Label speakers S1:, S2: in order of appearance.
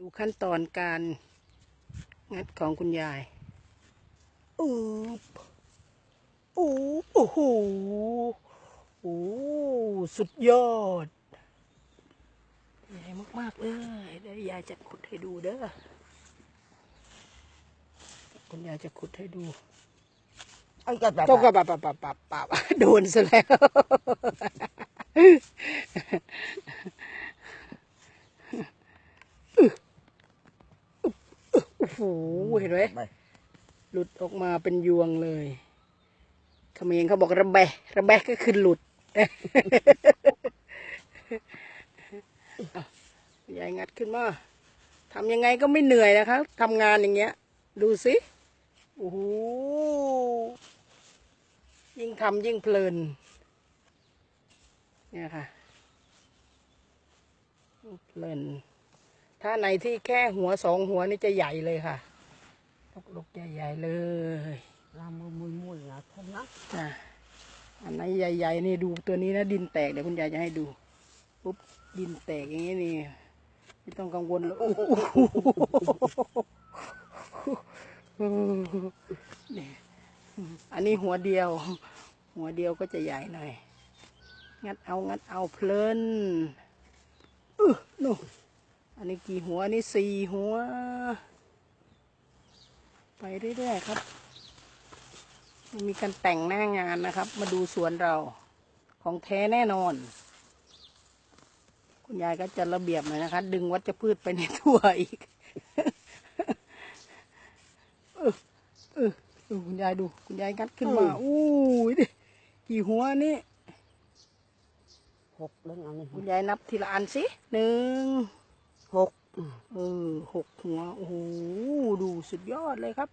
S1: ดูขั้นตอนการงัดของคุณยายอูบอูบโอ้โหโอ้สุดยอด ใหญ่มาก ๆ เลยเดี๋ยวยายจะขุดให้ดูเด้อ คุณยายจะขุดให้ดู
S2: ไอ้กระดาษ
S1: เจ้าก็ปับปับปับปับปับโดนซะแล้ว โอ้โหเห็นไหม
S2: ไป
S1: หลุดออกมาเป็นยวงเลยเขมรเขาบอกระแบะระแบะก็คือหลุดยายงัดขึ้นมาทำยังไงก็ไม่เหนื่อยนะครับทำงานอย่างเงี้ย ดูสิโอ้โหยิ่งทำยิ่งเพลิน เนี่ยค่ะเพลิน ถ้าไหนที่แค่หัวสองหัวนี่จะใหญ่เลยค่ะลูกๆใหญ่ๆเลย
S2: ลามือมุยมุยนะท่านนะ
S1: อะอันไหนใหญ่ๆนี่ดูตัวนี้นะดินแตกเดี๋ยวคุณยายจะให้ดูปุ๊บดินแตกอย่างนี้นี่ไม่ต้องกังวลเลยโอ้โหนี่อันนี้หัวเดียว หัวเดียวก็จะใหญ่หน่อย งัดเอางัดเอาเพลินอื้อนู่นอั นนี้กี่หัว อันนี้สี่หัว ไปเรื่อยๆครับ มีการแต่งหน้างานนะครับ มาดูสวนเราของแท้แน่นอน คุณยายก็จะระเบียบหน่อยนะคะ ดึงวัชพืชไปในทั่วอีกเออเออเออคุณยายดู คุณยายงัดขึ้นมาอู้ยดิกี่หัวนี่
S2: หกเรื่องอันนี้
S1: คุณยายนับทีละอันสิหนึ่ง
S2: หก
S1: เออหกหัว โอ้โห ดูสุดยอดเลยครับ